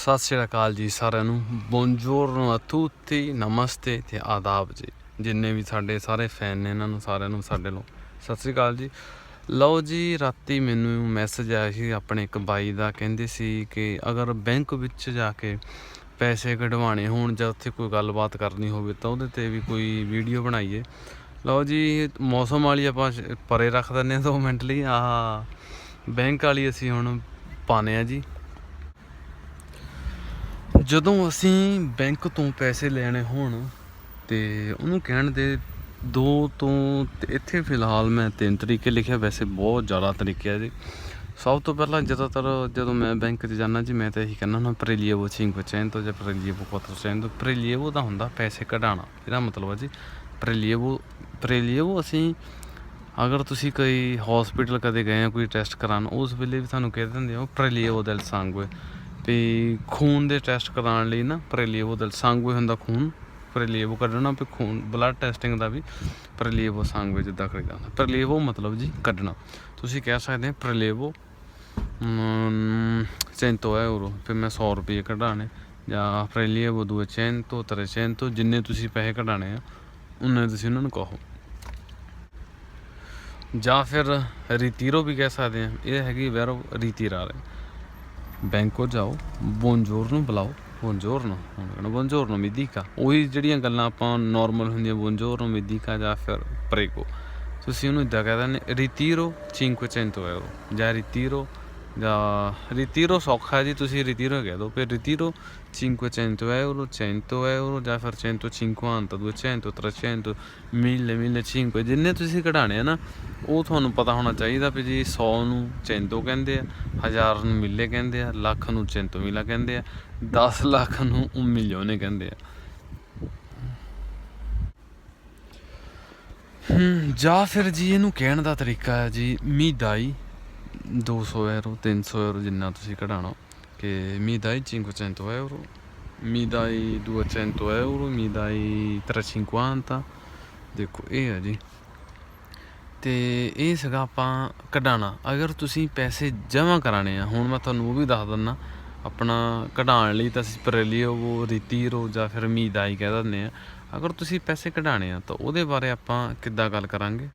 ਸਤਿ ਸ਼੍ਰੀ ਅਕਾਲ ਜੀ ਸਾਰਿਆਂ ਨੂੰ। ਬੋਨਜੋਰਨੋ ਅਤੂਤੀ ਨਮਸਤੇ ਤੇ ਆਦਾਬ ਜੀ। ਜਿੰਨੇ ਵੀ ਸਾਡੇ ਸਾਰੇ ਫੈਨ ਨੇ ਇਹਨਾਂ ਨੂੰ, ਸਾਰਿਆਂ ਨੂੰ, ਸਾਡੇ ਨੂੰ। ਸਤਿ ਸ਼੍ਰੀ ਅਕਾਲ ਜੀ। ਲਓ ਜੀ, ਰਾਤੀ ਮੈਨੂੰ ਮੈਸੇਜ ਆਇਆ ਸੀ ਆਪਣੇ ਇੱਕ ਬਾਈ ਦਾ। ਕਹਿੰਦੇ ਸੀ ਕਿ ਅਗਰ ਬੈਂਕ ਵਿੱਚ ਜਾ ਕੇ ਪੈਸੇ ਕਢਵਾਣੇ ਹੋਣ ਜਾਂ ਉੱਥੇ ਕੋਈ ਗੱਲਬਾਤ ਕਰਨੀ ਹੋਵੇ ਤਾਂ ਉਹਦੇ ਤੇ ਵੀ ਕੋਈ ਵੀਡੀਓ ਬਣਾਈਏ। ਲਓ ਜੀ, ਮੌਸਮ ਵਾਲੀ ਆਪਾਂ ਪਰੇ ਰੱਖ ਦਿੰਦੇ ਹਾਂ 2 ਮਿੰਟ ਲਈ। ਆਹ ਬੈਂਕ ਵਾਲੀ ਅਸੀਂ ਹੁਣ ਪਾਣੇ ਆ ਜੀ। ਜਦੋਂ ਅਸੀਂ ਬੈਂਕ ਤੋਂ ਪੈਸੇ ਲੈਣੇ ਹੋਣ ਤੇ ਉਹਨੂੰ ਕਹਿਣ ਦੇ ਦੋ ਤੋਂ ਇੱਥੇ ਫਿਲਹਾਲ ਮੈਂ ਤਿੰਨ ਤਰੀਕੇ ਲਿਖਿਆ ਵੈਸੇ ਬਹੁਤ ਜ਼ਿਆਦਾ ਤਰੀਕੇ ਆ ਜੀ ਸਭ ਤੋਂ ਪਹਿਲਾਂ ਜ਼ਿਆਦਾਤਰ ਜਦੋਂ ਮੈਂ ਬੈਂਕ 'ਚ ਜਾਂਦਾ ਜੀ, ਮੈਂ ਤਾਂ ਇਹੀ ਕਹਿੰਦਾ ਨਾ ਪ੍ਰੇਲੀਏਵੋ 500 ਜਾਂ ਪ੍ਰੇਲੀਏਵੋ 400 ਪ੍ਰੇਲੀਏਵੋ ਦਾ ਹੁੰਦਾ ਪੈਸੇ ਕਢਾਉਣਾ, ਇਹਦਾ ਮਤਲਬ ਹੈ ਜੀ, ਪ੍ਰੇਲੀਏਵੋ ਪ੍ਰੇਲੀਏਵੋ ਅਸੀਂ ਅਗਰ ਤੁਸੀਂ ਕੋਈ ਹਸਪੀਟਲ ਕਦੇ ਗਏ ਆ, ਕੋਈ ਟੈਸਟ ਕਰਾਉਣ, ਉਸ ਵੇਲੇ ਵੀ ਤੁਹਾਨੂੰ ਕਹਿ ਦਿੰਦੇ ਹੋ ਪ੍ਰੇਲੀਏਵੋ del sangue ਵੀ ਖੂਨ ਦੇ ਟੈਸਟ ਕਰਾਉਣ ਲਈ ਨਾ ਪ੍ਰੇਲੀਏਵੋ del sangue ਹੁੰਦਾ ਖੂਨ ਪ੍ਰੇਲੀਏਵੋ ਕੱਢਣਾ ਵੀ ਖੂਨ ਬਲੱਡ ਟੈਸਟਿੰਗ ਦਾ ਵੀ ਪ੍ਰੇਲੀਏਵੋ sangue ਜਿੱਦਾਂ ਕਰੀਦਾ ਹੁੰਦਾ ਪ੍ਰੇਲੀਏਵੋ ਮਤਲਬ ਜੀ ਕੱਢਣਾ। ਤੁਸੀਂ ਕਹਿ ਸਕਦੇ ਹੋ ਪ੍ਰੇਲੀਏਵੋ 100 euro ਫਿਰ ਮੈਂ 100 ਰੁਪਏ ਕਢਾਣੇ ਜਾਂ ਪ੍ਰੇਲੀਏਵੋ 200 300 ਜਿੰਨੇ ਤੁਸੀਂ ਪੈਸੇ ਕਢਾਣੇ ਆ ਉਹਨੇ ਤੁਸੀਂ ਉਹਨਾਂ ਨੂੰ ਕਹੋ। ਜਾਂ ਫਿਰ ਰੀਤੀਰੋ ਵੀ ਕਹਿ ਸਕਦੇ ਆ, ਇਹ ਹੈਗੀ ਵੈਰੋ ਰੀਤੀਰਾਰੇ ਬੈਂਕੋ ਜਾਓ, ਬੋਨਜੋਰ ਨੂੰ ਬੁਲਾਓ, ਬੋਨਜੋਰ ਨੂੰ, ਹੁਣ ਕਹਿੰਦਾ ਬੋਨਜੋਰ ਨੂੰ ਮਿਦੀਕਾ। ਉਹੀ ਜਿਹੜੀਆਂ ਗੱਲਾਂ ਆਪਾਂ ਨਾਰਮਲ ਹੁੰਦੀਆਂ, ਬੋਨਜੋਰ ਨੂੰ ਮਿਦੀਕਾ ਜਾਂ ਫਿਰ ਪ੍ਰੇਗੋ। ਤੁਸੀਂ ਉਹਨੂੰ ਇਦਾਂ ਕਹਿ ਦਿੰਦੇ, ਰੀਤੀਰੋ 500 euro ਜਾਂ ਰੀਤੀਰੋ ਜਾਂ ਰੀਤੀਰੋ ਸੌਖਾ ਜੀ ਤੁਸੀਂ ਰੀਤੀਰੋ ਕਹਿ ਦਿਓ। ਫਿਰ ਰੀਤੀਰੋ 500 euro 100 euro ਜਾਂ ਫਿਰ 150 200 300 1000 1005 ਜਿੰਨੇ ਤੁਸੀਂ ਕਢਾਣੇ ਆ ਨਾ ਉਹ ਤੁਹਾਨੂੰ ਪਤਾ ਹੋਣਾ ਚਾਹੀਦਾ ਵੀ ਜੀ 100 ਨੂੰ 100 ਕਹਿੰਦੇ ਆ 1000 ਨੂੰ ਮਿਲੇ ਕਹਿੰਦੇ ਆ ਲੱਖ ਨੂੰ 100 ਮਿਲਾ ਕਹਿੰਦੇ ਆ 10 ਲੱਖ ਨੂੰ un milione ਕਹਿੰਦੇ ਆ। ਹਮ, ਜਾਂ ਫਿਰ ਜੀ ਇਹਨੂੰ ਕਹਿਣ ਦਾ ਤਰੀਕਾ ਹੈ ਜੀ ਮੀਦਾਈ 200 euro 300 euro ਜਿੰਨਾ ਤੁਸੀਂ ਕਢਾਣਾ ਕਿ ਮੀਦਾਈ 500 euro ਮੀਦਾਈ 200 euro ਮੀਦਾਈ 350 ਦੇਖੋ, ਇਹ ਹੈ ਜੀ। ਤੇ ਇਹ ਸੀਗਾ ਆਪਾਂ ਕਢਾਣਾ ਅਗਰ ਤੁਸੀਂ ਪੈਸੇ ਜਮ੍ਹਾਂ ਕਰਾਣੇ ਆ, ਹੁਣ ਮੈਂ ਤੁਹਾਨੂੰ ਉਹ ਵੀ ਦੱਸ ਦਿੰਦਾ। ਆਪਣਾ ਕਢਾਉਣ ਲਈ ਤਾਂ ਅਸੀਂ ਪ੍ਰੇਲੀਓ ਉਹ ਰੀਤੀਰੋ ਜਾਂ ਫਿਰ ਮੀਦਾਈ ਕਹਿ ਦਿੰਦੇ ਆ। ਅਗਰ ਤੁਸੀਂ ਪੈਸੇ ਕਢਾਣੇ ਆ ਤਾਂ ਉਹਦੇ ਬਾਰੇ ਆਪਾਂ ਕਿੱਦਾਂ ਗੱਲ ਕਰਾਂਗੇ?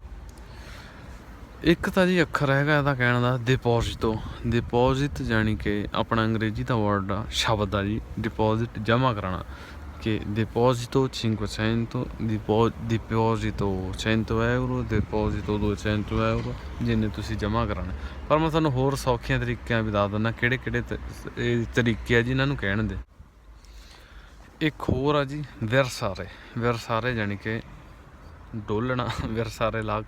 ਇੱਕ ਤਾਂ ਜੀ ਅੱਖਰ ਹੈਗਾ ਇਹਦਾ ਕਹਿਣ ਦਾ ਡਿਪੋਜ਼ਿਟੋ ਡਿਪੋਜ਼ਿਟ ਜਾਨੀ ਕਿ ਆਪਣਾ ਅੰਗਰੇਜ਼ੀ ਦਾ ਵਰਡ ਆ, ਸ਼ਬਦ ਆ ਜੀ। ਡਿਪੋਜ਼ਿਟ ਜਮ੍ਹਾਂ ਕਰਾਉਣਾ। ਕਿ ਡਿਪੋਜ਼ਿਟੋ 500 ਡਿਪੋ- ਡਿਪੋਜ਼ਿਟੋ 100 euro ਡਿਪੋਜ਼ਿਟੋ 200 euro, ਜਿੰਨੇ ਤੁਸੀਂ ਜਮ੍ਹਾਂ ਕਰਾਉਣਾ। ਪਰ ਮੈਂ ਤੁਹਾਨੂੰ ਹੋਰ ਸੌਖੀਆਂ ਤਰੀਕਿਆਂ ਵੀ ਦੱਸ ਦਿੰਦਾ, ਕਿਹੜੇ ਕਿਹੜੇ ਤ- ਇਹ ਤਰੀਕੇ ਆ ਜੀ ਇਹਨਾਂ ਨੂੰ ਕਹਿਣ ਦੇ। ਇੱਕ ਹੋਰ ਆ ਜੀ, ਵਿਰਸਾਰੇ। ਵਿਰਸਾਰੇ ਜਾਨੀ ਕਿ ਡੋਲਣਾ, ਵਿਰਸਾਰੇ ਲਾਗ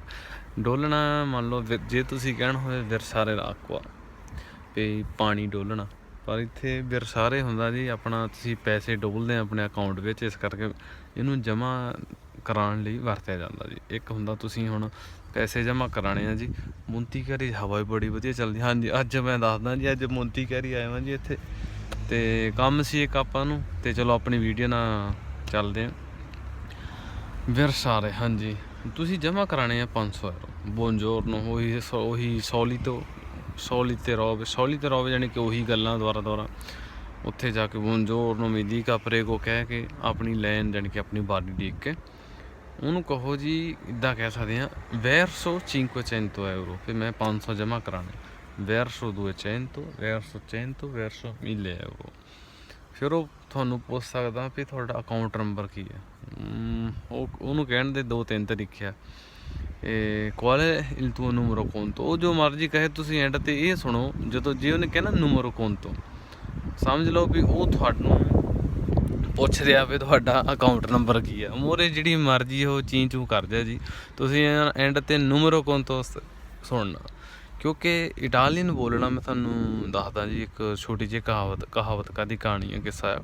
ਡੋਲਣਾ ਮੰਨ ਲਓ ਵਿ- ਜੇ ਤੁਸੀਂ ਕਹਿਣਾ ਹੋਵੇ ਵਿਰਸਾਰੇ ਲਾਕਵਾ ਵੀ ਪਾਣੀ ਡੋਲਣਾ। ਪਰ ਇੱਥੇ ਵਿਰਸਾਰੇ ਹੁੰਦਾ ਜੀ, ਆਪਣਾ ਤੁਸੀਂ ਪੈਸੇ ਡੋਲਦੇ ਆ ਆਪਣੇ ਅਕਾਊਂਟ ਵਿੱਚ, ਇਸ ਕਰਕੇ ਇਹਨੂੰ ਜਮ੍ਹਾਂ ਕਰਾਉਣ ਲਈ ਵਰਤਿਆ ਜਾਂਦਾ ਜੀ। ਇੱਕ ਹੁੰਦਾ ਤੁਸੀਂ ਹੁਣ ਪੈਸੇ ਜਮ੍ਹਾਂ ਕਰਾਣੇ ਆ ਜੀ। ਮੁੰਤੀ ਘਰੀ ਹਵਾ ਵੀ ਬੜੀ ਵਧੀਆ ਚੱਲਦੀ। ਹਾਂਜੀ, ਅੱਜ ਮੈਂ ਦੱਸਦਾ ਜੀ, ਅੱਜ ਮੁੰਤੀ ਘਰੀ ਆਇਆ ਹਾਂ ਜੀ ਇੱਥੇ। ਤੇ ਕੰਮ ਸੀ ਇੱਕ ਆਪਾਂ ਨੂੰ, ਤੇ ਚਲੋ ਆਪਣੀ ਵੀਡੀਓ ਨਾਲ ਚੱਲਦੇ ਆ। ਵਿਰਸਾਰੇ, ਹਾਂਜੀ। ਤੁਸੀਂ ਜਮ੍ਹਾਂ ਕਰਾਣੇ ਆ 500 euro ਬੋਨਜੋਰ ਨੂੰ ਉਹੀ ਸੌ- ਉਹੀ ਸੌਲੀ ਤੋਂ ਸੌਲੀ ਤੇ ਰੋਬ ਸੌਲੀ ਤੇ ਰੋਬ ਜਾਨੀ ਕਿ ਉਹੀ ਗੱਲਾਂ ਦੁਆਰਾ ਦੁਆਰਾ ਉੱਥੇ ਜਾ ਕੇ ਬੋਨਜੋਰ ਨੂੰ ਮਿਦੀ ਕਪਰੇ ਕੋ ਕਹਿ ਕੇ ਆਪਣੀ ਲਾਈਨ ਜਾਨੀ ਕਿ ਆਪਣੀ ਬਾਡੀ ਦੇਖ ਕੇ। ਉਹਨੂੰ ਕਹੋ ਜੀ, ਇਦਾਂ ਕਹਿ ਸਕਦੇ ਆ verso 500 euro ਫਿਰ ਮੈਂ 500 ਜਮ੍ਹਾਂ ਕਰਾਣੇ verso 200 verso 100 verso 1000 euro ਫਿਰ ਉਹ ਤੁਹਾਨੂੰ ਪੁੱਛ ਸਕਦਾ ਵੀ ਤੁਹਾਡਾ ਅਕਾਊਂਟ ਨੰਬਰ ਕੀ ਹੈ। ਉਹ ਉਹਨੂੰ ਕਹਿਣ ਦੇ ਦੋ ਤਿੰਨ ਤਰੀਕੇ ਆ। ਇਹ qual è il tuo numero ਉਹ ਜੋ ਮਰਜ਼ੀ ਕਹੇ ਤੁਸੀਂ ਐਂਡ ਤੇ ਇਹ ਸੁਣੋ, ਜਦੋਂ ਜੇ ਉਹਨੇ ਕਹਿਣਾ numero conto ਸਮਝ ਲਓ ਵੀ ਉਹ ਤੁਹਾਨੂੰ ਪੁੱਛ ਰਿਹਾ ਵੀ ਤੁਹਾਡਾ ਅਕਾਊਂਟ ਨੰਬਰ ਕੀ ਹੈ ਮੋਰੇ ਜਿਹੜੀ ਮਰਜ਼ੀ ਉਹ ਚੀਂ ਚੂ ਕਰ ਜਾ ਜੀ। ਤੁਸੀਂ ਐਂਡ ਤੇ numero conto ਸ- ਸੁਣਨਾ? ਕਿਉਂਕਿ ਇਟਾਲੀਅਨ ਬੋਲਣਾ ਮੈਂ ਤੁਹਾਨੂੰ ਦੱਸਦਾ ਜੀ, ਇੱਕ ਛੋਟੀ ਜਿਹੀ ਕਹਾਵਤ ਕਹਾਵਤ ਕਾਦੀ ਕਹਾਣੀ ਹੈ ਕਿੱਸਾ ਹੈ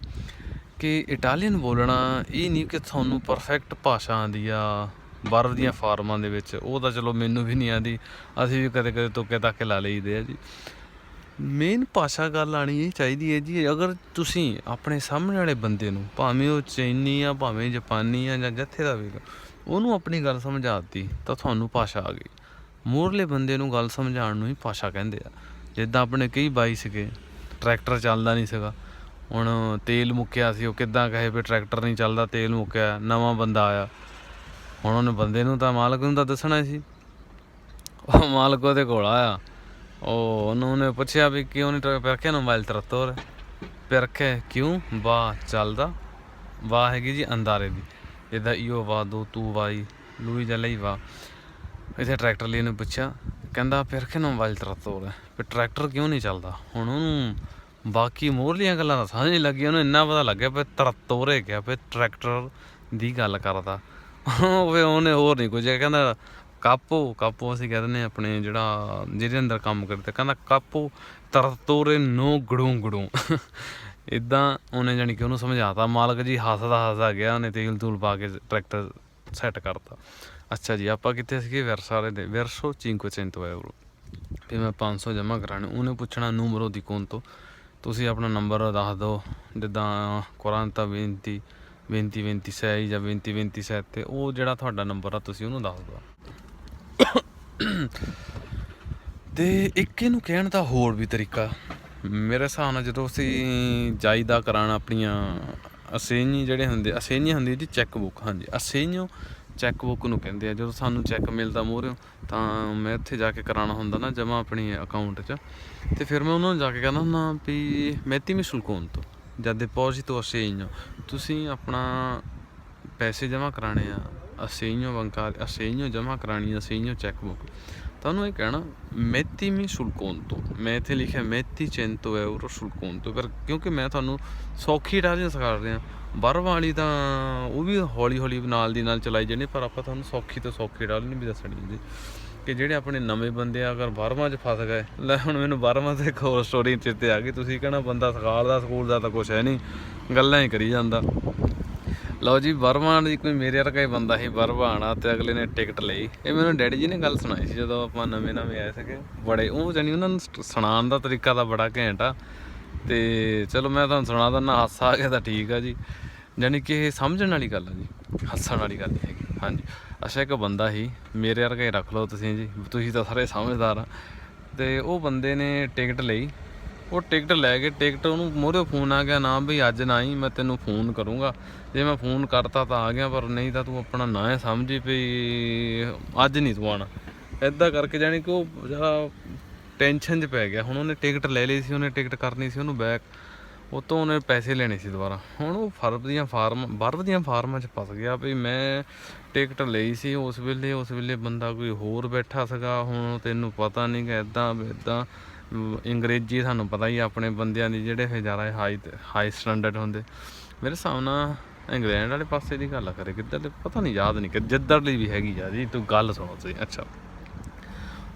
ਕਿ ਇਟਾਲੀਅਨ ਬੋਲਣਾ ਇਹ ਨਹੀਂ ਕਿ ਤੁਹਾਨੂੰ ਪਰਫੈਕਟ ਭਾਸ਼ਾ ਆਉਂਦੀ ਆ ਬਾਹਰ ਦੀਆਂ ਫਾਰਮਾਂ ਦੇ ਵਿੱਚ। ਉਹ ਤਾਂ ਚਲੋ ਮੈਨੂੰ ਵੀ ਨਹੀਂ ਆਉਂਦੀ, ਅਸੀਂ ਵੀ ਕਦੇ ਕਦੇ ਤੋਕੇ ਤਾਕੇ ਲਾ ਲਈਦੇ ਆ ਜੀ। ਮੇਨ ਭਾਸ਼ਾ ਗੱਲ ਆਣੀ ਇਹ ਚਾਹੀਦੀ ਹੈ ਜੀ, ਅਗਰ ਤੁਸੀਂ ਆਪਣੇ ਸਾਹਮਣੇ ਵਾਲੇ ਬੰਦੇ ਨੂੰ, ਭਾਵੇਂ ਉਹ ਚੀਨੀ ਆ, ਭਾਵੇਂ ਜਾਪਾਨੀ ਆ ਜਾਂ ਜੱਥੇ ਦਾ ਵੀ ਉਹਨੂੰ ਆਪਣੀ ਗੱਲ ਸਮਝਾਤੀ ਤਾਂ ਤੁਹਾਨੂੰ ਭਾਸ਼ਾ ਆ ਗਈ। ਮੂਹਰਲੇ ਬੰਦੇ ਨੂੰ ਗੱਲ ਸਮਝਾਉਣ ਨੂੰ ਹੀ ਭਾਸ਼ਾ ਕਹਿੰਦੇ ਆ। ਜਿੱਦਾਂ ਆਪਣੇ ਕਈ ਬਾਈ ਸੀਗੇ, ਟਰੈਕਟਰ ਚੱਲਦਾ ਨਹੀਂ ਸੀਗਾ। ਹੁਣ ਤੇਲ ਮੁੱਕਿਆ ਸੀ, ਉਹ ਕਿੱਦਾਂ ਕਹੇ ਵੀ ਟਰੈਕਟਰ ਨਹੀਂ ਚੱਲਦਾ, ਤੇਲ ਮੁੱਕਿਆ, ਨਵਾਂ ਬੰਦਾ ਆਇਆ। ਹੁਣ ਉਹਨੇ ਬੰਦੇ ਨੂੰ ਤਾਂ, ਮਾਲਕ ਨੂੰ ਤਾਂ ਦੱਸਣਾ ਸੀ। ਉਹ ਮਾਲਕ ਉਹਦੇ ਕੋਲ ਆਇਆ। ਉਹ ਉਹਨੂੰ ਉਹਨੇ ਪੁੱਛਿਆ ਵੀ ਕਿਉਂ ਨਹੀਂ ਟਰੈਕ ਪਰਖਿਆ ਨਾ, ਮੋਬਾਈਲ ਤੇਰਾ ਤੋਰ। ਪਰਖੇ, ਕਿਉਂ? ਵਾਹ, ਚੱਲਦਾ। ਵਾਹ ਹੈਗੀ ਜੀ ਅੰਦਾਰੇ ਦੀ। ਇਹਦਾ ਈਓ ਵਾਹ, ਦੋ ਤੂੰ ਵਾਈ ਲੂਈ ਜਾ ਲਈ ਵਾਹ। ਇਥੇ ਟਰੈਕਟਰ ਲਈ ਉਹਨੇ ਪੁੱਛਿਆ, ਕਹਿੰਦਾ ਫਿਰ ਕਿ ਮੋਬਾਈਲ ਤੇਰਾ ਤੋੜ ਵੀ ਟਰੈਕਟਰ ਕਿਉਂ ਨਹੀਂ ਚੱਲਦਾ? ਹੁਣ ਉਹਨੂੰ ਬਾਕੀ ਮੋਰਲੀਆਂ ਗੱਲਾਂ ਤਾਂ ਸਮਝ ਨਹੀਂ ਲੱਗੀ ਉਹਨੂੰ ਇੰਨਾ ਪਤਾ ਲੱਗਿਆ ਵੀ ਤੇਰਾ ਤੋਰੇ ਗਿਆ ਵੀ ਟਰੈਕਟਰ ਦੀ ਗੱਲ ਕਰਦਾ। ਉਹ ਉਹਨੇ ਹੋਰ ਨਹੀਂ ਕੁਝ ਕਹਿੰਦਾ ਕਾਪੋ ਕਾਪੋ ਅਸੀਂ ਕਹਿੰਦੇ ਨੇ ਆਪਣੇ ਜਿਹੜਾ, ਜਿਹਦੇ ਅੰਦਰ ਕੰਮ ਕਰਦੇ, ਕਹਿੰਦਾ ਕਾਪੋ ਤਰਤੋਰੇ ਨੋ ਗੜੂ ਗੜੂ। ਇਦਾਂ ਉਹਨੇ ਜਾਣੀ ਕਿ ਉਹਨੂੰ ਸਮਝਾਤਾ, ਮਾਲਕ ਜੀ ਹੱਸਦਾ ਹੱਸਦਾ ਗਿਆ, ਉਹਨੇ ਤੇਲ ਤੂਲ ਪਾ ਕੇ ਟਰੈਕਟਰ ਸੈੱਟ ਕਰਤਾ। ਅੱਛਾ ਜੀ, ਆਪਾਂ ਕਿੱਥੇ ਸੀਗੇ? ਵਰਸਾਰੇ ਦੇ, ਵਰਸੋ 500 euro ਫਿਰ ਮੈਂ 500 ਜਮ੍ਹਾਂ ਕਰਾਣੇ ਉਹਨੇ ਪੁੱਛਣਾ ਨੂਮਰੋ ਦੀ ਕੋਨ ਤੋਂ? ਤੁਸੀਂ ਆਪਣਾ ਨੰਬਰ ਦੱਸ ਦਿਓ, ਜਿੱਦਾਂ 40 20 20 26 ਜਾਂ 20 27 ਤੇ ਉਹ ਜਿਹੜਾ ਤੁਹਾਡਾ ਨੰਬਰ ਆ, ਤੁਸੀਂ ਉਹਨੂੰ ਦੱਸ ਦਿਓ। ਤੇ ਇੱਕ ਇਹਨੂੰ ਕਹਿਣ ਦਾ ਹੋਰ ਵੀ ਤਰੀਕਾ, ਮੇਰੇ ਹਿਸਾਬ ਨਾਲ ਜਦੋਂ ਅਸੀਂ ਜਾਇਦਾ ਕਰਾਣਾ ਆਪਣੀਆਂ ਅਸੇਨੀ ਜਿਹੜੇ ਹੁੰਦੇ ਅਸੇਨੀ ਹੁੰਦੀ ਜੀ ਚੈੱਕ ਬੁੱਕ ਹਾਂਜੀ ਅਸੇਨਿਓ ਚੈੱਕ ਬੁੱਕ ਨੂੰ ਕਹਿੰਦੇ ਆ। ਜਦੋਂ ਸਾਨੂੰ ਚੈੱਕ ਮਿਲਦਾ ਮੋਹਰਿਓ ਤਾਂ ਮੈਂ ਉੱਥੇ ਜਾ ਕੇ ਕਰਾਣਾ ਹੁੰਦਾ ਨਾ ਜਮਾ ਆਪਣੇ ਅਕਾਊਂਟ 'ਚ। ਤੇ ਫਿਰ ਮੈਂ ਉਹਨਾਂ ਨੂੰ ਜਾ ਕੇ ਕਹਿੰਦਾ ਹੁੰਦਾ ਵੀ ਮੈਤੀ ਮਿਸਲ ਕੋਨ ਤੋਂ? ਜਦ ਡਿਪੋਜ਼ਿਟ ਅਸੇਨਿਓ ਤੁਸੀਂ ਆਪਣਾ ਪੈਸੇ ਜਮ੍ਹਾਂ ਕਰਾਣੇ ਆ ਅਸੇਨਿਓ ਬੰਕਾਰ ਅਸੇਨਿਓ ਜਮ੍ਹਾਂ ਕਰਾਣੀ ਅਸੇਨਿਓ ਚੈੱਕ ਬੁੱਕ ਤੁਹਾਨੂੰ ਇਹ ਕਹਿਣਾ ਮੈਤੀ ਮੀ ਤੋਂ। ਮੈਂ ਇੱਥੇ ਲਿਖਿਆ ਮੈਤੀ ਉਹ ਐਵਰੋ ਤੋਂ। ਪਰ ਕਿਉਂਕਿ ਮੈਂ ਤੁਹਾਨੂੰ ਸੌਖੀ ਡਾਲੀਆਂ ਸਿਖਾ ਰਿਹਾ ਬਰ ਵਾਲੀ ਤਾਂ ਉਹ ਵੀ ਹੌਲੀ ਹੌਲੀ ਨਾਲ ਦੀ ਨਾਲ ਚਲਾਈ ਜਾਂਦੀ, ਪਰ ਆਪਾਂ ਤੁਹਾਨੂੰ ਸੌਖੀ ਤੋਂ ਸੌਖੀ ਟਾਲੀ ਨਹੀਂ ਵੀ ਦੱਸਣੀ ਜੀ ਕਿ ਜਿਹੜੇ ਆਪਣੇ ਨਵੇਂ ਬੰਦੇ ਆ, ਅਗਰ ਬਾਰਵਾਂ 'ਚ ਫਸ ਗਏ, ਲੈ ਹੁਣ ਮੈਨੂੰ ਬਾਰਵਾਂ ਤੇ ਇੱਕ ਹੋਰ ਸਟੋਰੀ ਚਿੱਤੇ ਆ ਗਈ, ਤੁਸੀਂ ਕਹਿਣਾ ਬੰਦਾ ਸਕਾਲ ਦਾ, ਸਕੂਲ ਦਾ ਤਾਂ ਕੁਛ ਹੈ ਨਹੀਂ, ਗੱਲਾਂ ਹੀ ਕਰੀ ਜਾਂਦਾ। ਲਓ ਜੀ ਬਰਮਾਨ ਦੀ ਕੋਈ ਮੇਰੇ ਵਰਗਾ ਹੀ ਬੰਦਾ ਸੀ ਬਰਮਾਨਾ ਤੇ ਅਗਲੇ ਨੇ ਟਿਕਟ ਲਈ। ਇਹ ਮੈਨੂੰ ਡੈਡੀ ਜੀ ਨੇ ਗੱਲ ਸੁਣਾਈ ਸੀ ਜਦੋਂ ਆਪਾਂ ਨਵੇਂ ਨਵੇਂ ਆਏ ਸੀਗੇ। ਬੜੇ, ਉਹ ਜਾਨੀ ਉਹਨਾਂ ਨੂੰ ਸੁਣਾਉਣ ਦਾ ਤਰੀਕਾ ਤਾਂ ਬੜਾ ਘੈਂਟ ਆ। ਤੇ ਚਲੋ ਮੈਂ ਤੁਹਾਨੂੰ ਸੁਣਾ ਦਿੰਦਾ, ਹਾਸਾ ਆ ਗਿਆ ਤਾਂ ਠੀਕ ਆ ਜੀ। ਜਾਨੀ ਕਿ ਇਹ ਸਮਝਣ ਵਾਲੀ ਗੱਲ ਆ ਜੀ, ਹੱਸਣ ਵਾਲੀ ਗੱਲ ਨਹੀਂ ਹੈਗੀ। ਹਾਂਜੀ, ਅੱਛਾ ਇੱਕ ਬੰਦਾ ਸੀ, ਮੇਰੇ ਵਰਗਾ ਹੀ ਰੱਖ ਲਓ ਤੁਸੀਂ ਜੀ, ਤੁਸੀਂ ਤਾਂ ਸਾਰੇ ਸਮਝਦਾਰ ਆ। ਤੇ ਉਹ ਬੰਦੇ ਨੇ ਟਿਕਟ ਲਈ। ਉਹ ਟਿਕਟ ਲੈ ਕੇ, ਟਿਕਟ ਉਹਨੂੰ ਮੋਰੇ ਫੋਨ ਆ ਗਿਆ, ਨਾ ਵੀ ਅੱਜ ਨਾ ਹੀ ਮੈਂ ਤੈਨੂੰ ਫੋਨ ਕਰੂੰਗਾ। ਜੇ ਮੈਂ ਫੋਨ ਕਰਤਾ ਤਾਂ ਆ ਗਿਆ, ਪਰ ਨਹੀਂ ਤਾਂ ਤੂੰ ਆਪਣਾ ਨਾਂ ਹੈ ਸਮਝੀ ਵੀ ਅੱਜ ਨਹੀਂ ਤੂੰ ਆਣਾ ਐਦਾਂ ਕਰਕੇ ਜਾਣੀ ਕਿ ਉਹ ਜਿਹੜਾ ਟੈਨਸ਼ਨ 'ਚ ਪੈ ਗਿਆ। ਹੁਣ ਉਹਨੇ ਟਿਕਟ ਲੈ ਲਈ ਸੀ, ਉਹਨੇ ਟਿਕਟ ਕਰਨੀ ਸੀ ਉਹਨੂੰ ਬੈਕ। ਉਹ ਤੋਂ ਉਹਨੇ ਪੈਸੇ ਲੈਣੇ ਸੀ ਦੁਬਾਰਾ। ਹੁਣ ਉਹ ਫਰਬ ਦੀਆਂ ਫਾਰਮ ਬਰਬ ਦੀਆਂ ਫਾਰਮਾਂ 'ਚ ਫਸ ਗਿਆ ਵੀ ਮੈਂ ਟਿਕਟ ਲਈ ਸੀ, ਉਸ ਵੇਲੇ ਉਸ ਵੇਲੇ ਬੰਦਾ ਕੋਈ ਹੋਰ ਬੈਠਾ ਸੀਗਾ, ਹੁਣ ਤੈਨੂੰ ਪਤਾ ਨਹੀਂ ਕਿ ਇਦਾਂ ਇਦਾਂ ਅੰਗਰੇਜ਼ੀ ਸਾਨੂੰ ਪਤਾ ਹੀ ਆਪਣੇ ਬੰਦਿਆਂ ਦੀ ਜਿਹੜੇ ਫਿਰ ਜ਼ਿਆਦਾ ਹਾਈ ਹਾਈ ਸਟੈਂਡਰਡ ਹੁੰਦੇ। ਮੇਰੇ ਹਿਸਾਬ ਨਾਲ ਇੰਗਲੈਂਡ ਵਾਲੇ ਪਾਸੇ ਦੀ ਗੱਲ ਕਰੇ ਕਿੱਧਰ ਦੇ ਪਤਾ ਨਹੀਂ, ਯਾਦ ਨਹੀਂ ਕਿ ਜਿੱਧਰਲੀ ਵੀ ਹੈਗੀ ਆ ਜੀ, ਤੂੰ ਗੱਲ ਸੁਣੋ ਤੁਸੀਂ, ਅੱਛਾ।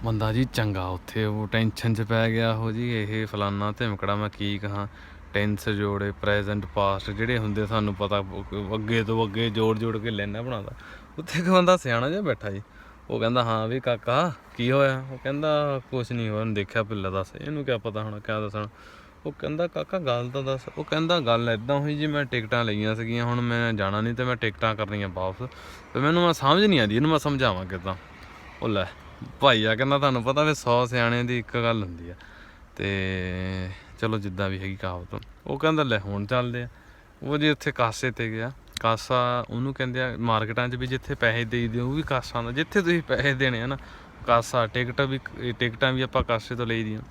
ਬੰਦਾ ਜੀ ਚੰਗਾ ਉੱਥੇ, ਉਹ ਟੈਨਸ਼ਨ 'ਚ ਪੈ ਗਿਆ ਉਹ ਜੀ, ਇਹ ਫਲਾਨਾ ਧਮਕੜਾ ਮੈਂ ਕੀ ਕਹਾਂ ਟੈਂਸ ਜੋੜੇ ਪ੍ਰੈਜ਼ੈਂਟ ਪਾਸਟ ਜਿਹੜੇ ਹੁੰਦੇ ਸਾਨੂੰ ਪਤਾ, ਅੱਗੇ ਤੋਂ ਅੱਗੇ ਜੋੜ ਜੋੜ ਕੇ ਲੈਣਾ ਬਣਾਦਾ ਉੱਥੇ ਇੱਕ ਬੰਦਾ ਸਿਆਣਾ ਜਿਹਾ ਬੈਠਾ ਜੀ ਉਹ ਕਹਿੰਦਾ, ਹਾਂ ਵੀ ਕਾਕਾ, ਕੀ ਹੋਇਆ? ਉਹ ਕਹਿੰਦਾ, ਕੁਛ ਨਹੀਂ ਹੋਇਆ ਉਹਨੇ ਦੇਖਿਆ ਪਿੱਲਾ ਦੱਸ ਇਹਨੂੰ ਕਿਆ ਪਤਾ ਹੋਣਾ, ਕਿਆ ਦੱਸਣਾ? ਉਹ ਕਹਿੰਦਾ, ਕਾਕਾ, ਗੱਲ ਤਾਂ ਦੱਸ। ਉਹ ਕਹਿੰਦਾ, ਗੱਲ ਐਦਾਂ ਹੋਈ ਜੀ, ਮੈਂ ਟਿਕਟਾਂ ਲਈਆਂ ਸੀਗੀਆਂ, ਹੁਣ ਮੈਂ ਜਾਣਾ ਨਹੀਂ ਤੇ ਮੈਂ ਟਿਕਟਾਂ ਕਰਨੀਆਂ ਵਾਪਸ। ਤੇ ਮੈਨੂੰ ਮੈਂ ਸਮਝ ਨਹੀਂ ਆਉਂਦੀ, ਇਹਨੂੰ ਮੈਂ ਸਮਝਾਵਾਂ ਕਿੱਦਾਂ? ਉਹ ਲੈ, ਭਾਈ ਆ ਕਹਿੰਦਾ, ਤੁਹਾਨੂੰ ਪਤਾ ਵੀ 100 ਸਿਆਣਿਆਂ ਦੀ ਇੱਕ ਗੱਲ ਹੁੰਦੀ ਆ। ਤੇ ਚਲੋ ਜਿੱਦਾਂ ਵੀ ਹੈਗੀ ਕਹਾਵਤ। ਉਹ ਕਹਿੰਦਾ, ਲੈ, ਹੁਣ ਚੱਲਦੇ ਆ। ਉਹ ਜੀ ਉੱਥੇ ਕਾਸੇ ਤੇ ਗਿਆ। ਕਾਸਾ ਉਹਨੂੰ ਕਹਿੰਦੇ ਆ ਮਾਰਕੀਟਾਂ 'ਚ ਵੀ ਜਿੱਥੇ ਪੈਸੇ ਦੇਈਦੇ ਉਹ ਵੀ ਕਾਸਾ ਹੁੰਦਾ ਜਿੱਥੇ ਤੁਸੀਂ ਪੈਸੇ ਦੇਣੇ ਆ ਨਾ, ਕਾਸਾ ਟਿਕਟ ਵੀ ਟਿਕਟਾਂ ਵੀ ਆਪਾਂ ਕਾਸੇ ਤੋਂ ਲਈ ਦੀਆਂ।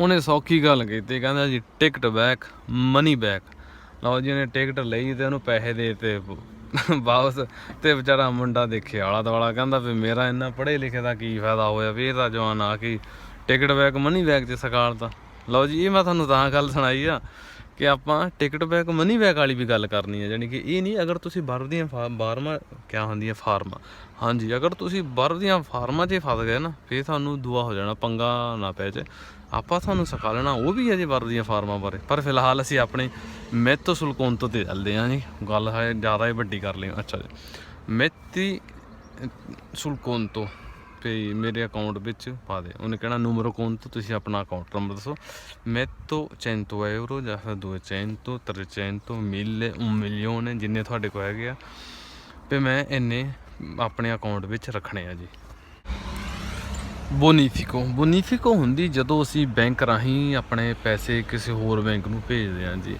ਉਹਨੇ ਸੌਖੀ ਗੱਲ ਕੀਤੀ, ਕਹਿੰਦਾ ਜੀ, ਟਿਕਟ ਬੈਕ ਮਨੀ ਬੈਕ ਲਓ ਜੀ, ਉਹਨੇ ਟਿਕਟ ਲਈ ਤੇ ਉਹਨੂੰ ਪੈਸੇ ਦੇ ਤੇ ਵਾਪਸ, ਤੇ ਵਿਚਾਰਾ ਮੁੰਡਾ ਦੇਖਿਆ ਆਲਾ ਦੁਆਲਾ, ਕਹਿੰਦਾ ਵੀ ਮੇਰਾ ਇੰਨਾ ਪੜ੍ਹੇ ਲਿਖੇ ਦਾ ਕੀ ਫਾਇਦਾ ਹੋਇਆ, ਵੀ ਇਹ ਤਾਂ ਜਵਾਨ ਆ ਕੇ ਟਿਕਟ ਬੈਕ ਮਨੀ ਬੈਕ ਚ ਸਕਾਲਤਾ। ਲਓ ਜੀ, ਇਹ ਮੈਂ ਤੁਹਾਨੂੰ ਤਾਂ ਗੱਲ ਸੁਣਾਈ ਆ। ਕਿ ਆਪਾਂ ਟਿਕਟ ਬੈਕ ਮਨੀ ਬੈਕ ਵਾਲੀ ਵੀ ਗੱਲ ਕਰਨੀ ਹੈ ਯਾਨੀ ਕਿ ਇਹ ਨਹੀਂ, ਅਗਰ ਤੁਸੀਂ ਬਾਹਰ ਦੀਆਂ ਫਾ- ਬਾਰਮਾਂ ਕਿਆ ਹੁੰਦੀਆਂ, ਫਾਰਮਾਂ। ਹਾਂਜੀ, ਅਗਰ ਤੁਸੀਂ ਬਾਹਰ ਦੀਆਂ ਫਾਰਮਾਂ 'ਚ ਫਸ ਗਏ ਨਾ, ਫੇਰ ਤੁਹਾਨੂੰ ਦੁਆ ਹੋ ਜਾਣਾ, ਪੰਗਾ ਨਾ ਪੈ ਜੇ। ਆਪਾਂ ਤੁਹਾਨੂੰ ਸਿਖਾ ਲੈਣਾ, ਉਹ ਵੀ ਹੈ ਜੀ ਬਾਹਰ ਦੀਆਂ ਫਾਰਮਾਂ ਬਾਰੇ। ਪਰ ਫਿਲਹਾਲ ਅਸੀਂ ਆਪਣੇ ਮੈਥੋ ਸੁਲਕੋਂਤੋ ਤੇ ਚੱਲਦੇ ਹਾਂ ਜੀ। ਗੱਲ ਹੈ, ਜ਼ਿਆਦਾ ਹੀ ਵੱਡੀ ਕਰ ਲਈ, ਅੱਛਾ ਜੀ। ਮੈਤੀ ਸੁਲਕੋਂਤੋ। ਤੋਂ ਮੇਰੇ ਅਕਾਊਂਟ ਵਿੱਚ ਪਾ ਦੇ। ਉਹਨੇ ਕਹਿਣਾ ਨੁੰਮਰ ਕੌਣ ਤੋਂ ਤੁਸੀਂ ਆਪਣਾ ਅਕਾਊਂਟ ਨੰਬਰ ਦੱਸੋ। Metto 100 euro ਜਾਂ ਫਿਰ 200 300 1000 1 ਮਿਲੀਅਨ ਜਿੰਨੇ ਤੁਹਾਡੇ ਕੋਲ ਹੈਗੇ ਆ। ਤੇ ਮੈਂ ਇੰਨੇ ਆਪਣੇ ਅਕਾਊਂਟ ਵਿੱਚ ਰੱਖਣੇ ਆ ਜੀ। ਬੋਨੀਫਿਕੋ ਬੋਨੀਫਿਕੋ ਹੁੰਦੀ ਜਦੋਂ ਅਸੀਂ ਬੈਂਕ ਰਾਹੀਂ ਆਪਣੇ ਪੈਸੇ ਕਿਸੇ ਹੋਰ ਬੈਂਕ ਨੂੰ ਭੇਜਦੇ ਹਾਂ ਜੀ।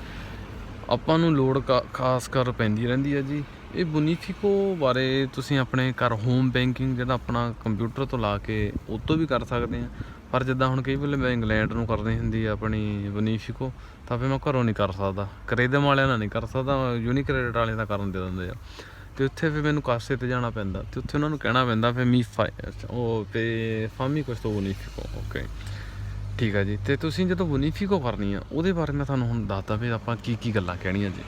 ਆਪਾਂ ਨੂੰ ਲੋੜ ਕਾ- ਖਾਸ ਕਰ ਪੈਂਦੀ ਰਹਿੰਦੀ ਹੈ ਜੀ। ਇਹ ਬੋਨੀਫਿਕੋ ਬਾਰੇ ਤੁਸੀਂ ਆਪਣੇ ਘਰ ਹੋਮ ਬੈਂਕਿੰਗ ਜਿਹੜਾ ਆਪਣਾ ਕੰਪਿਊਟਰ ਤੋਂ ਲਾ ਕੇ ਉਹ ਤੋਂ ਵੀ ਕਰ ਸਕਦੇ ਆ। ਪਰ ਜਿੱਦਾਂ ਹੁਣ ਕਈ ਵੇਲੇ ਮੈਂ ਇੰਗਲੈਂਡ ਨੂੰ ਕਰਨੀ ਹੁੰਦੀ ਆ ਆਪਣੀ ਬੋਨੀਫਿਕੋ ਤਾਂ ਫਿਰ ਮੈਂ ਘਰੋਂ ਨਹੀਂ ਕਰ ਸਕਦਾ। ਕਰੇਦਮ ਵਾਲਿਆਂ ਨਾਲ ਨਹੀਂ ਕਰ ਸਕਦਾ ਯੂਨੀਕ੍ਰੈਡਿਟ ਵਾਲੇ ਤਾਂ ਕਰਨ ਦੇ ਦਿੰਦੇ ਆ। ਤੇ ਉੱਥੇ ਫਿਰ ਮੈਨੂੰ ਕਾਸੇ ਤੇ ਜਾਣਾ ਪੈਂਦਾ, ਤੇ ਉੱਥੇ ਉਹਨਾਂ ਨੂੰ ਕਹਿਣਾ ਪੈਂਦਾ, ਫਿਰ ਮੀ ਫਾਈ ਉਹ ਤੇ ਫਾਮੀ ਕੁਛ ਤੋਂ ਬੋਨੀਫਿਕੋ ਓਕੇ ਠੀਕ ਆ ਜੀ। ਤੇ ਤੁਸੀਂ ਜਦੋਂ ਬੋਨੀਫਿਕੋ ਕਰਨੀ ਆ, ਉਹਦੇ ਬਾਰੇ ਮੈਂ ਤੁਹਾਨੂੰ ਹੁਣ ਦੱਸਦਾ ਵੀ ਆਪਾਂ ਕੀ ਕੀ ਗੱਲਾਂ ਕਹਿਣੀਆਂ ਜੀ।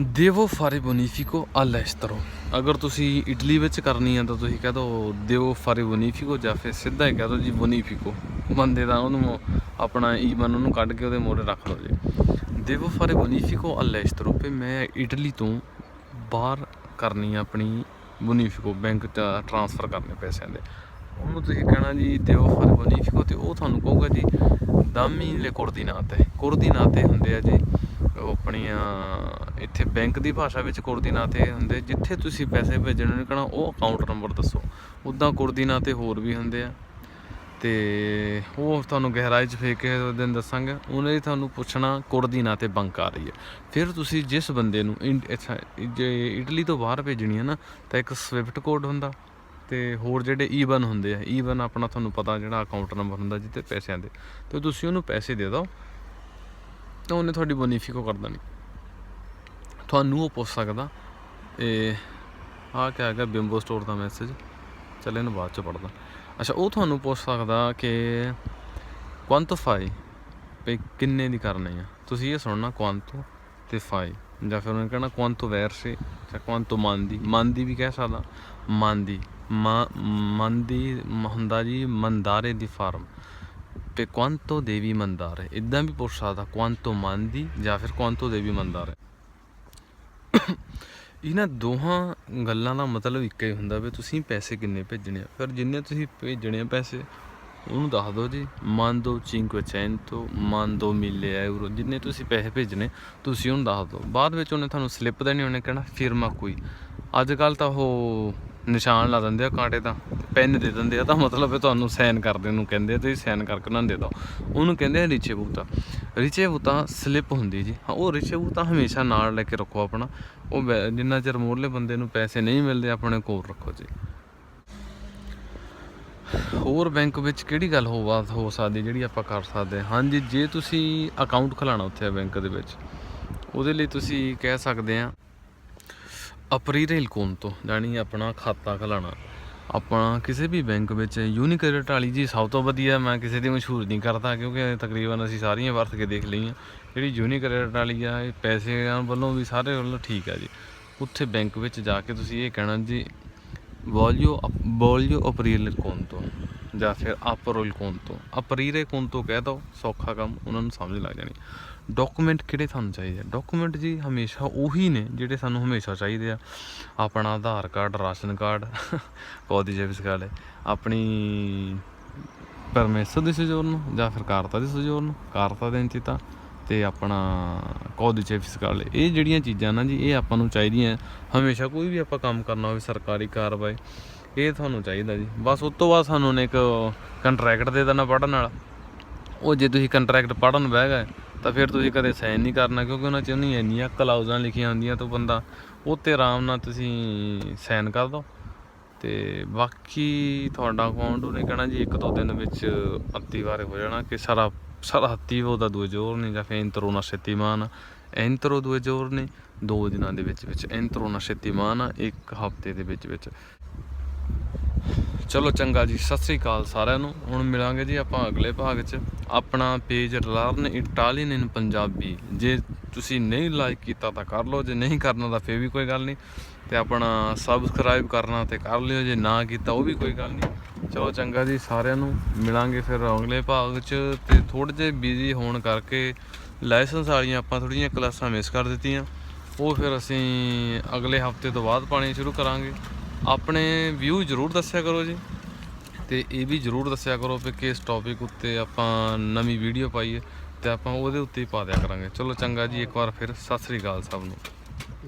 ਦੇਵੋ ਫਾਰੇ ਬੋਨੀਫਿਕੋ all'estero ਅਗਰ ਤੁਸੀਂ ਇਟਲੀ ਵਿੱਚ ਕਰਨੀ ਆ ਤਾਂ ਤੁਸੀਂ ਕਹਿ ਦੋ ਦੇਵੋ ਫਾਰੇ ਬੋਨੀਫਿਕੋ ਜਾਂ ਫਿਰ ਸਿੱਧਾ ਹੀ ਕਹਿ ਦੋ ਜੀ ਬੋਨੀਫਿਕੋ। ਬੰਦੇ ਦਾ ਉਹਨੂੰ ਆਪਣਾ ਈਵਨ ਉਹਨੂੰ ਕੱਢ ਕੇ ਉਹਦੇ ਮੋੜੇ ਰੱਖ ਲਓ ਜੀ। ਦੇਵੋ ਫਾਰੇ ਬੋਨੀਫਿਕੋ all'estero ਤੇ ਮੈਂ ਇਟਲੀ ਤੋਂ ਬਾਹਰ ਕਰਨੀ ਆ ਆਪਣੀ ਬੋਨੀਫਿਕੋ ਬੈਂਕ ਚ ਟ੍ਰਾਂਸਫਰ ਕਰਨੇ ਪੈਸਿਆਂ ਦੇ। ਉਹਨੂੰ ਤੁਸੀਂ ਕਹਿਣਾ ਜੀ ਦੇਵੋ ਫਾਰੇ ਬੋਨੀਫਿਕੋ ਤੇ ਉਹ ਤੁਹਾਨੂੰ ਕਹੂਗਾ ਜੀ ਦਾਮੀ ਲੈ ਕੋਰਦੀਨਾਤੇ। ਕੋਰਦੀਨਾਤੇ ਹੁੰਦੇ ਆ ਜੀ। ਉਹ ਆਪਣੀਆਂ ਇੱਥੇ ਬੈਂਕ ਦੀ ਭਾਸ਼ਾ ਵਿੱਚ ਕੋਰਦੀਨਾਤੇ ਹੁੰਦੇ, ਜਿੱਥੇ ਤੁਸੀਂ ਪੈਸੇ ਭੇਜਣੇ ਨੇ ਕਹਣਾ ਉਹ ਅਕਾਊਂਟ ਨੰਬਰ ਦੱਸੋ। ਉਦਾਂ ਕੋਰਦੀਨਾਤੇ ਹੋਰ ਵੀ ਹੁੰਦੇ ਆ। ਤੇ ਉਹ ਤੁਹਾਨੂੰ ਗਹਿਰਾਈ 'ਚ ਫੇਕ ਕੇ ਦਿਨ ਦੱਸਾਂਗਾ। ਉਹਨੇ ਤੁਹਾਨੂੰ ਪੁੱਛਣਾ ਕੋਰਦੀਨਾਤੇ ਬੰਕ ਆ ਰਹੀ ਹੈ। ਫਿਰ ਤੁਸੀਂ ਜਿਸ ਬੰਦੇ ਨੂੰ ਇੰ- ਜੇ ਇਟਲੀ ਤੋਂ ਬਾਹਰ ਭੇਜਣੀ ਹੈ ਨਾ, ਤਾਂ ਇੱਕ ਸਵਿਫਟ ਕੋਡ ਹੁੰਦਾ। ਤੇ ਹੋਰ ਜਿਹੜੇ ਈਵਨ ਹੁੰਦੇ ਆ ਈਵਨ ਆਪਣਾ ਤੁਹਾਨੂੰ ਪਤਾ ਜਿਹੜਾ ਅਕਾਊਂਟ ਨੰਬਰ ਹੁੰਦਾ ਜਿੱਤੇ ਪੈਸਿਆਂ ਦੇ। ਤੇ ਤੁਸੀਂ ਉਹਨੂੰ ਪੈਸੇ ਦੇ ਦਿਓ। ਤਾਂ ਉਹਨੇ ਤੁਹਾਡੀ ਬੋਨੀਫਿਕੋ ਕਰ ਦੇਣੀ। ਤੁਹਾਨੂੰ ਉਹ ਪੁੱਛ ਸਕਦਾ ਇਹ ਆ ਕਿਆ ਹੈਗਾ, ਬਿੰਬੋ ਸਟੋਰ ਦਾ ਮੈਸੇਜ ਚੱਲ ਇਹਨੂੰ ਬਾਅਦ ਚ ਪੜਦਾ ਅੱਛਾ, ਉਹ ਤੁਹਾਨੂੰ ਪੁੱਛ ਸਕਦਾ ਕਿ ਕੁਆਂਟੀਫਾਈ ਵੀ ਕਿੰਨੇ ਦੀ ਕਰਨੀ ਆ? ਤੁਸੀਂ ਇਹ ਸੁਣਨਾ ਕੁਆਂਟੋ ਤੇ ਫਾਈ ਜਾਂ ਫਿਰ ਉਹਨੇ ਕਹਿਣਾ ਕੁਆਂਟੋ ਵੈਰਸੇ ਜਾਂ ਕੁਆਂਟੋ ਮੰਦੀ ਮੰਦੀ ਵੀ ਕਹਿ ਸਕਦਾ। ਮੰਦੀ ਮੰਦੀ ਹੁੰਦਾ ਜੀ, ਮੰਦਾਰੇ ਦੀ ਫਾਰਮ ਤੇ ਕੁਆਂਟੋ ਦੇਵੀ ਮੰਦਾਰੇ ਇਦਾਂ ਵੀ ਪੁੱਛ ਸਕਦਾ ਕੁਆਂਟੋ ਮੰਦੀ ਜਾਂ ਫਿਰ ਕੁਆਂਟੋ ਦੇਵੀ ਮੰਦਾਰੇ ਇਹਨਾਂ ਦੋਹਾਂ ਗੱਲਾਂ ਦਾ ਮਤਲਬ ਇੱਕ ਹੀ ਹੁੰਦਾ ਵੀ ਤੁਸੀਂ ਪੈਸੇ ਕਿੰਨੇ ਭੇਜਣੇ ਆ। ਫਿਰ ਜਿੰਨੇ ਤੁਸੀਂ ਭੇਜਣੇ ਆ ਪੈਸੇ, ਉਹਨੂੰ ਦੱਸ ਦਿਓ ਜੀ। ਮੰਨ ਦੋ 500 ਮੰਨ ਦੋ ਮਿਲੇ ਯੂਰੋ ਜਿੰਨੇ ਤੁਸੀਂ ਪੈਸੇ ਭੇਜਣੇ, ਤੁਸੀਂ ਉਹਨੂੰ ਦੱਸ ਦਿਓ। ਬਾਅਦ ਵਿੱਚ ਉਹਨੇ ਤੁਹਾਨੂੰ ਸਲਿੱਪ ਦੇਣੀ, ਉਹਨੇ ਕਹਿਣਾ ਫਿਰਮਾ ਕੋਈ। ਅੱਜ ਕੱਲ ਤਾਂ ਉਹ ਨਿਸ਼ਾਨ ਲਾ ਦਿੰਦੇ ਆ ਕਾਂਟੇ ਦਾ ਪੈਨ ਦੇ ਦਿੰਦੇ ਆ ਤਾਂ ਮਤਲਬ ਹੈ ਤੁਹਾਨੂੰ ਸਾਈਨ ਕਰਦੇ ਨੂੰ ਕਹਿੰਦੇ ਆ, ਤੁਸੀਂ ਸਾਈਨ ਕਰਕੇ ਉਹਨਾਂ ਨੂੰ ਦੇ ਦਿਓ। ਉਹਨੂੰ ਕਹਿੰਦੇ ਆ ਰਿਚੇ ਬੂਤਾ ਰਿਚੇ ਬੂਤਾ ਸਲਿੱਪ ਹੁੰਦੀ ਜੀ। ਹਾਂ, ਉਹ ਰਿਚੇ ਬੂਤਾ ਹਮੇਸ਼ਾ ਨਾਲ ਲੈ ਕੇ ਰੱਖੋ ਆਪਣਾ। ਉਹ ਵੈ- ਜਿੰਨਾ ਚਿਰ ਮੋਰਲੇ ਬੰਦੇ ਨੂੰ ਪੈਸੇ ਨਹੀਂ ਮਿਲਦੇ, ਆਪਣੇ ਕੋਲ ਰੱਖੋ ਜੀ। ਹੋਰ ਬੈਂਕ ਵਿੱਚ ਕਿਹੜੀ ਗੱਲ ਹੋ ਹੋ ਸਕਦੀ ਜਿਹੜੀ ਆਪਾਂ ਕਰ ਸਕਦੇ ਹਾਂ? ਹਾਂਜੀ, ਜੇ ਤੁਸੀਂ ਅਕਾਊਂਟ ਖੁਲਾਉਣਾ ਉੱਥੇ ਬੈਂਕ ਦੇ ਵਿੱਚ, ਉਹਦੇ ਲਈ ਤੁਸੀਂ ਕਹਿ ਸਕਦੇ ਆ ਅਪਰੀ ਕੋਨ ਤੋਂ ਜਾਣੀ ਆਪਣਾ ਖਾਤਾ ਖੁਲਾਉਣਾ। ਆਪਣਾ ਕਿਸੇ ਵੀ ਬੈਂਕ ਵਿੱਚ ਯੂਨੀਕ੍ਰੈਡਿਟ ਵਾਲੀ, ਜੀ ਸਭ ਤੋਂ ਵਧੀਆ ਮੈਂ ਕਿਸੇ ਦੀ ਮਸ਼ਹੂਰ ਨਹੀਂ ਕਰਦਾ, ਕਿਉਂਕਿ ਤਕਰੀਬਨ ਅਸੀਂ ਸਾਰੀਆਂ ਵਰਤ ਕੇ ਦੇਖ ਲਈਆਂ। ਜਿਹੜੀ ਯੂਨੀਕ੍ਰੈਡਿਟ ਵਾਲੀ ਆ, ਇਹ ਪੈਸਿਆਂ ਵੱਲੋਂ ਵੀ ਸਾਰੇ ਵੱਲੋਂ ਠੀਕ ਆ ਜੀ। ਉੱਥੇ ਬੈਂਕ ਵਿੱਚ ਜਾ ਕੇ ਤੁਸੀਂ ਇਹ ਕਹਿਣਾ ਜੀ ਵੋਲਿਓ ਵੋਲਿਓ ਅਪਰੀਲ ਕੋਨ ਤੋਂ, ਜਾਂ ਫਿਰ ਅਪਰੋਲ ਕੋਨ ਤੋਂ। ਅਪਰੀਰੇ ਕੋਨ ਤੋਂ ਕਹਿ ਦੋ, ਸੌਖਾ ਕੰਮ, ਉਹਨਾਂ ਨੂੰ ਸਮਝ ਲੱਗ ਜਾਣੀ। ਡਾਕੂਮੈਂਟ ਕਿਹੜੇ ਤੁਹਾਨੂੰ ਚਾਹੀਦੇ ਆ? ਡਾਕੂਮੈਂਟ ਜੀ ਹਮੇਸ਼ਾ ਉਹੀ ਨੇ ਜਿਹੜੇ ਸਾਨੂੰ ਹਮੇਸ਼ਾ ਚਾਹੀਦੇ ਆ। ਆਪਣਾ ਆਧਾਰ ਕਾਰਡ, ਰਾਸ਼ਨ ਕਾਰਡ, ਕੋਦੀ ਜੇਬਿਸ ਕਾਰਡ, ਆਪਣੀ ਪਰਮੇਸ਼ਰ ਦੀ ਸਜੋਰਨ ਜਾਂ ਫਿਰ ਕਾਰਤਾ ਦੀ ਸਜੋਰਨ ਕਾਰਤਾ ਦੇ ਇੰਚਿਤਾ ਤੇ ਆਪਣਾ ਕੋਦੀ ਚੇਫਿਸ ਕਾਰਡ ਇਹ ਜਿਹੜੀਆਂ ਚੀਜ਼ਾਂ ਨਾ ਜੀ, ਇਹ ਆਪਾਂ ਨੂੰ ਚਾਹੀਦੀਆਂ ਹਮੇਸ਼ਾ ਕੋਈ ਵੀ ਆਪਾਂ ਕੰਮ ਕਰਨਾ ਹੋਵੇ, ਸਰਕਾਰੀ ਕਾਰਵਾਈ, ਇਹ ਤੁਹਾਨੂੰ ਚਾਹੀਦਾ ਜੀ। ਬਸ ਉਸ ਤੋਂ ਬਾਅਦ ਸਾਨੂੰ ਨੇ ਇੱਕ ਕੰਟਰੈਕਟ ਦੇ ਦੇਣਾ ਪੜਨ ਨਾਲ ਉਹ ਜੇ ਤੁਸੀਂ ਕੰਟਰੈਕਟ ਪੜਨ ਬਹਿ ਗਏ ਤਾਂ ਫਿਰ ਤੁਸੀਂ ਕਦੇ ਸਾਈਨ ਨਹੀਂ ਕਰਨਾ ਕਿਉਂਕਿ ਉਹਨਾਂ 'ਚ ਉਹਨੀ ਇੰਨੀਆਂ ਕਲਾਉਜ਼ਾਂ ਲਿਖੀਆਂ ਹੁੰਦੀਆਂ ਤਾਂ ਬੰਦਾ ਉਹ ਤੇ ਆਰਾਮ ਨਾਲ ਤੁਸੀਂ ਸਾਈਨ ਕਰ ਦੋ। ਤੇ ਬਾਕੀ ਤੁਹਾਡਾ ਅਕਾਊਂਟ ਉਹਨੇ ਕਹਿਣਾ ਜੀ, ਇੱਕ ਦੋ ਦਿਨ ਵਿੱਚ ਅੱਤੀ ਵਾਰੇ ਹੋ ਜਾਣਾ ਕਿ ਸਾਰਾ ਸਾਰਾ attivo da ਜ਼ੋਰ ਨੇ ਜਾਂ ਫਿਰ ਇੰਤਰੋ entro una settimana entro ਜ਼ੋਰ ਨੇ, ਦੋ ਦਿਨਾਂ ਦੇ ਵਿੱਚ ਵਿੱਚ entro una settimana ਇੱਕ ਹਫ਼ਤੇ ਦੇ ਵਿੱਚ ਵਿੱਚ। ਚਲੋ ਚੰਗਾ ਜੀ, ਸਤਿ ਸ੍ਰੀ ਅਕਾਲ ਸਾਰਿਆਂ ਨੂੰ। ਹੁਣ ਮਿਲਾਂਗੇ ਜੀ ਆਪਾਂ ਅਗਲੇ ਭਾਗ 'ਚ। ਆਪਣਾ page learn Italian in Punjabi. ਜੇ ਤੁਸੀਂ ਨਹੀਂ ਲਾਈਕ ਕੀਤਾ ਤਾਂ ਕਰ ਲਓ, ਜੇ ਨਹੀਂ ਕਰਨਾ ਤਾਂ ਫੇਰ ਵੀ ਕੋਈ ਗੱਲ ਨਹੀਂ। ਤੇ ਆਪਣਾ ਸਬਸਕ੍ਰਾਈਬ ਕਰਨਾ ਤੇ ਕਰ ਲਿਓ, ਜੇ ਨਾ ਕੀਤਾ ਉਹ ਵੀ ਕੋਈ ਗੱਲ ਨਹੀਂ। ਚਲੋ ਚੰਗਾ ਜੀ ਸਾਰਿਆਂ ਨੂੰ, ਮਿਲਾਂਗੇ ਫਿਰ ਅਗਲੇ ਭਾਗ 'ਚ। ਤੇ ਥੋੜੇ ਜਿਹੇ ਬਿਜ਼ੀ ਹੋਣ ਕਰਕੇ ਲਾਇਸੈਂਸ ਵਾਲੀਆਂ ਆਪਾਂ ਥੋੜ੍ਹੀਆਂ ਕਲਾਸਾਂ ਮਿਸ ਕਰ ਦਿੱਤੀਆਂ। ਉਹ ਫਿਰ ਅਸੀਂ ਅਗਲੇ ਹਫ਼ਤੇ ਤੋਂ ਬਾਅਦ ਪਾਣੀ ਸ਼ੁਰੂ ਕਰਾਂਗੇ। ਆਪਣੇ ਵਿਊ ਜ਼ਰੂਰ ਦੱਸਿਆ ਕਰੋ ਜੀ। ਤੇ ਇਹ ਵੀ ਜ਼ਰੂਰ ਦੱਸਿਆ ਕਰੋ ਕਿ ਕਿਸ ਟੌਪਿਕ ਉੱਤੇ ਆਪਾਂ ਨਵੀਂ ਵੀਡੀਓ ਪਾਈਏ ਤੇ ਆਪਾਂ ਉਹਦੇ ਉੱਤੇ ਹੀ ਪਾ ਦਿਆ ਕਰਾਂਗੇ। ਚਲੋ ਚੰਗਾ ਜੀ, ਇੱਕ ਵਾਰ ਫਿਰ ਸਤਿ ਸ੍ਰੀ ਅਕਾਲ ਸਭ ਨੂੰ।